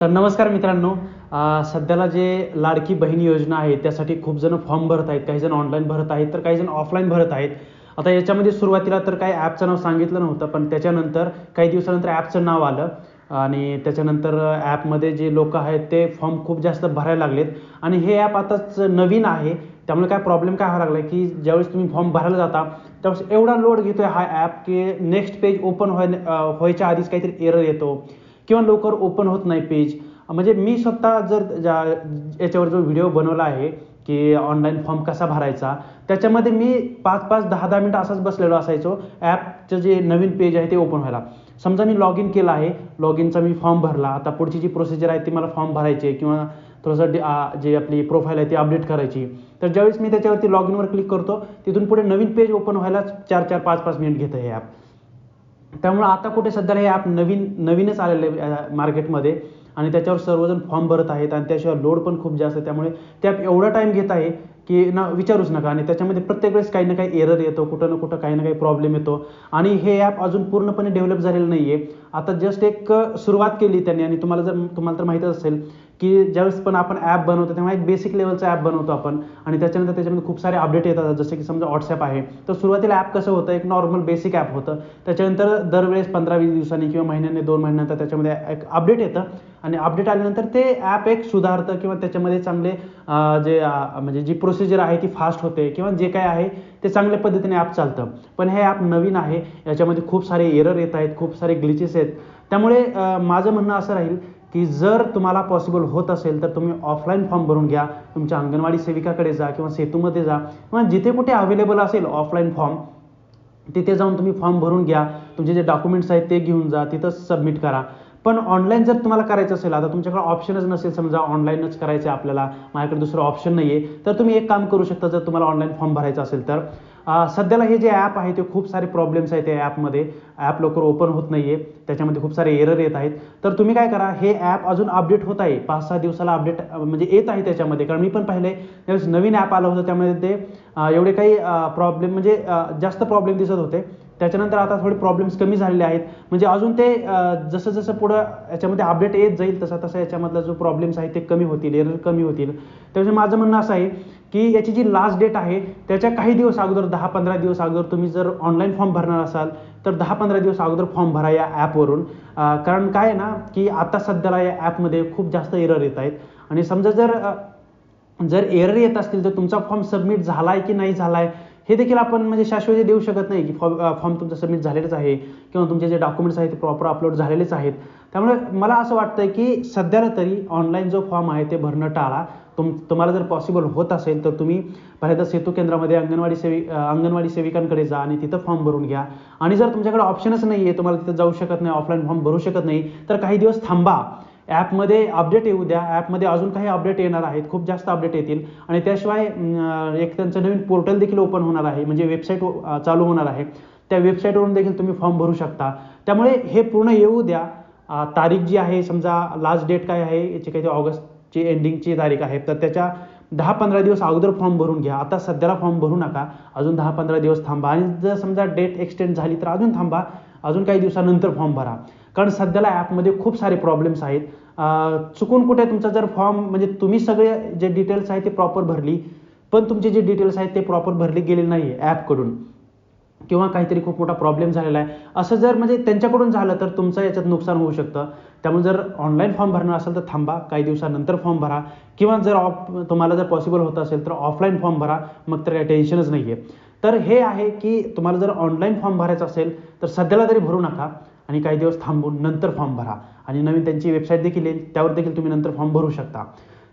तर नमस्कार मित्रांनो. सध्याला जे लाडकी बहीण योजना आहे त्यासाठी खूप जण फॉर्म भरत आहेत काही जण ऑनलाईन भरत आहेत तर काही जण ऑफलाईन भरत आहेत. आता याच्यामध्ये सुरुवातीला तर काही ॲपचं नाव सांगितलं नव्हतं पण त्याच्यानंतर काही दिवसानंतर ॲपचं नाव आलं. आणि त्याच्यानंतर ॲपमध्ये जे लोक आहेत ते फॉर्म खूप जास्त भरायला लागलेत. आणि हे ॲप आताच नवीन आहे त्यामुळे काय प्रॉब्लेम काय व्हायला लागला की ज्यावेळेस तुम्ही फॉर्म भरायला जाता त्यावेळेस एवढा लोड घेतोय हा ॲप की नेक्स्ट पेज ओपन व्हाय व्हायच्या आधीच काहीतरी एरर येतो. किंवा लवकर ओपन होत नाही पेज. म्हणजे मी स्वतः जर ज्या याच्यावर जो व्हिडिओ बनवला आहे की ऑनलाईन फॉर्म कसा भरायचा त्याच्यामध्ये मी पाच पाच दहा दहा मिनटं असाच बसलेलो असायचो ॲपचं जे नवीन पेज आहे ते ओपन व्हायला. समजा मी लॉग इन केलं आहे लॉग इनचा मी फॉर्म भरला आता पुढची जी प्रोसिजर आहे ती मला फॉर्म भरायची आहे किंवा थोडंसं जे आपली प्रोफाईल आहे ती अपडेट करायची. तर ज्यावेळेस मी त्याच्यावरती लॉग इनवर क्लिक करतो तिथून पुढे नवीन पेज ओपन व्हायला चार चार पाच पाच मिनिट घेतं हे ॲप. त्यामुळं आता कुठे सध्याला हे ॲप नवीन नवीनच आलेलं आहे मार्केटमध्ये आणि त्याच्यावर सर्वजण फॉर्म भरत आहेत आणि त्याशिवाय लोड पण खूप जास्त आहे. त्यामुळे ते ॲप एवढा टाईम घेत आहे की ना विचारूच नका. आणि त्याच्यामध्ये प्रत्येक वेळेस काही ना काही एरर येतो कुठं ना कुठं काही ना काही प्रॉब्लेम येतो. आणि हे ॲप अजून पूर्णपणे डेव्हलप झालेलं नाही आहे आता जस्ट एक सुरुवात केली त्यांनी. आणि तुम्हाला जर तुम्हाला तर माहीतच असेल की ज्यावेळेस पण आपण ॲप बनवतो तेव्हा एक बेसिक लेवलचं ॲप बनवतो आपण. आणि त्याच्यानंतर त्याच्यामध्ये खूप सारे अपडेट येतात. जसे की समजा व्हॉट्सॲप आहे. तर सुरुवातीला ॲप कसं होतं? एक नॉर्मल बेसिक ॲप होतं. त्याच्यानंतर दरवेळेस पंधरा वीस दिवसांनी किंवा महिन्याने दोन महिन्यानंतर त्याच्यामध्ये एक अपडेट येतं. आणि अपडेट आल्यानंतर ते ॲप एक सुधारतं किंवा त्याच्यामध्ये चांगले जे म्हणजे जी प्रोसिजर आहे ती फास्ट होते किंवा जे काय आहे ते चांगल्या पद्धतीने ॲप चालतं. पण हे ॲप नवीन आहे. याच्यामध्ये खूप सारे एरर येत आहेत. खूप सारे ग्लिचेस आहेत. त्यामुळे माझं म्हणणं असं राहील की जर तुम्हाला पॉसिबल होत असेल तर तुम्ही ऑफलाईन फॉर्म भरून घ्या. तुमच्या अंगणवाडी सेविकाकडे जा किंवा सेतूमध्ये जा. किंवा जिथे कुठे अवेलेबल असेल ऑफलाईन फॉर्म तिथे जाऊन तुम्ही फॉर्म भरून घ्या. तुमचे जे डॉक्युमेंट्स आहेत ते घेऊन जा तिथंच सबमिट करा. पण ऑनलाईन जर तुम्हाला करायचं असेल आता तुमच्याकडे ऑप्शनच नसेल समजा ऑनलाईनच करायचं आहे आपल्याला. माझ्याकडे दुसरं ऑप्शन नाही आहे तर तुम्ही एक काम करू शकता जर तुम्हाला ऑनलाईन फॉर्म भरायचा असेल तर. सध्याला हे जे ॲप आहे ते खूप सारे प्रॉब्लेम्स आहेत त्या ॲपमध्ये ॲप लवकर ओपन होत नाही आहे त्याच्यामध्ये खूप सारे एरर येत आहेत. तर तुम्ही काय करा हे ॲप अजून अपडेट होत आहे. पाच सहा दिवसाला अपडेट म्हणजे येत आहे त्याच्यामध्ये. कारण मी पण पाहिले त्यावेळेस नवीन ॲप आलं होतं त्यामध्ये ते एवढे काही प्रॉब्लेम म्हणजे जास्त प्रॉब्लेम दिसत होते. त्याच्यानंतर आता थोडे प्रॉब्लेम्स कमी झालेले आहेत. म्हणजे अजून ते जसं जसं पुढं याच्यामध्ये अपडेट येत जाईल तसा तसा याच्यामधला जो प्रॉब्लेम्स आहे ते कमी होतील एरर कमी होतील. त्यामुळे माझं म्हणणं असं आहे की याची जी लास्ट डेट आहे त्याच्या काही दिवस अगोदर दहा पंधरा दिवस अगोदर तुम्ही जर ऑनलाईन फॉर्म भरणार असाल तर दहा पंधरा दिवस अगोदर फॉर्म भरा या ॲपवरून कारण काय आहे ना की आता सध्याला या ॲपमध्ये खूप जास्त एरर येत आहेत. आणि समजा जर जर एरर येत असतील तर तुमचा फॉर्म सबमिट झाला आहे की नाही झाला आहे हे देखील आपण म्हणजे शाश्वती देऊ शकत नाही की फॉर्म फॉर्म तुमचं सबमिट झालेलंच आहे किंवा तुमचे जे डॉक्युमेंट्स आहेत ते प्रॉपर अपलोड झालेलेच आहेत. त्यामुळे मला असं वाटतं की सध्याला तरी ऑनलाईन जो फॉर्म आहे ते भरणं टाळा. तुम तुम्हाला जर पॉसिबल होत असेल तर तुम्ही पहिल्यांदा सेतू केंद्रामध्ये अंगणवाडी सेवी अंगणवाडी सेविकांकडे जा आणि तिथं फॉर्म भरून घ्या. आणि जर तुमच्याकडे ऑप्शनच नाही आहे तुम्हाला तिथं जाऊ शकत नाही ऑफलाईन फॉर्म भरू शकत नाही तर काही दिवस थांबा. ॲपमध्ये अपडेट येऊ द्या. ॲपमध्ये अजून काही अपडेट येणार आहेत. खूप जास्त अपडेट येतील. आणि त्याशिवाय एक त्यांचं नवीन पोर्टल देखील ओपन होणार आहे. म्हणजे वेबसाईट चालू होणार आहे. त्या वेबसाईटवरून देखील तुम्ही फॉर्म भरू शकता. त्यामुळे हे पूर्ण येऊ द्या. तारीख जी आहे समजा लास्ट डेट काय आहे याची काही ऑगस्टची एंडिंगची तारीख आहे तर त्याच्या दहा पंधरा दिवस अगोदर फॉर्म भरून घ्या. आता सध्याला फॉर्म भरू नका. अजून दहा पंधरा दिवस थांबा. आणि जर समजा डेट एक्सटेंड झाली तर अजून थांबा. अजून काही दिवसानंतर फॉर्म भरा. कारण सध्याला ॲपमध्ये खूप सारे प्रॉब्लेम्स आहेत. चुकून कुठे तुमचा जर फॉर्म म्हणजे तुम्ही सगळे जे डिटेल्स आहेत ते प्रॉपर भरली पण तुमचे जे डिटेल्स आहेत ते प्रॉपर भरले गेले नाही आहे ॲपकडून किंवा काहीतरी खूप मोठा प्रॉब्लेम झालेला आहे. असं जर म्हणजे त्यांच्याकडून झालं तर तुमचं याच्यात नुकसान होऊ शकतं. त्यामुळे जर ऑनलाईन फॉर्म भरणार असेल तर थांबा काही दिवसानंतर फॉर्म भरा. किंवा जर ऑफ तुम्हाला जर पॉसिबल होत असेल तर ऑफलाईन फॉर्म भरा. मग तर काही टेन्शनच नाही आहे तर हे आहे की तुम्हाला जर ऑनलाईन फॉर्म भरायचा असेल तर सध्याला तरी भरू नका. आणि काही दिवस थांबून नंतर फॉर्म भरा. आणि नवीन त्यांची वेबसाईट देखील येईल त्यावर देखील तुम्ही नंतर फॉर्म भरू शकता.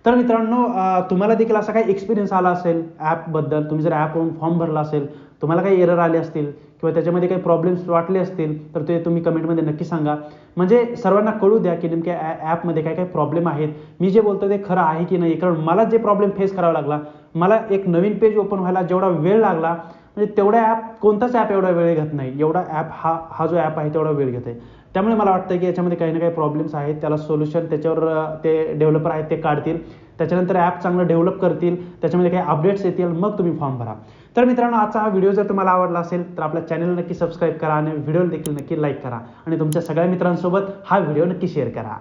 तर मित्रांनो तुम्हाला देखील असा काही एक्सपिरियन्स आला असेल ॲपबद्दल तुम्ही जर ॲपवरून फॉर्म भरला असेल तुम्हाला काही एरर आले असतील किंवा त्याच्यामध्ये काही प्रॉब्लेम्स वाटले असतील तर ते तुम्ही कमेंटमध्ये नक्की सांगा. म्हणजे सर्वांना कळू द्या की नेमक्या ॲ ॲपमध्ये काय काय प्रॉब्लेम आहेत. मी जे बोलतो ते खरं आहे की नाही? कारण मला जे प्रॉब्लेम फेस करावा लागला मला एक नवीन पेज ओपन व्हायला जेवढा वेळ लागला म्हणजे तेवढा ॲप कोणताच ॲप एवढा वेळ घेत नाही. एवढा ॲप हा हा जो ॲप आहे तेवढा वेळ घेत. आहे त्यामुळे मला वाटतं की याच्यामध्ये काही ना काही प्रॉब्लेम्स आहेत. त्याला सोल्युशन त्याच्यावर ते डेव्हलपर आहेत ते काढतील. त्याच्यानंतर ॲप चांगलं डेव्हलप करतील. त्याच्यामध्ये काही अपडेट्स येतील. मग तुम्ही फॉर्म भरा. तर मित्रांनो आजचा हा व्हिडिओ जर तुम्हाला आवडला असेल तर आपल्या चॅनल नक्की सबस्क्राईब करा आणि व्हिडिओ देखील नक्की लाईक करा. आणि तुमच्या सगळ्या मित्रांसोबत हा व्हिडिओ नक्की शेअर करा.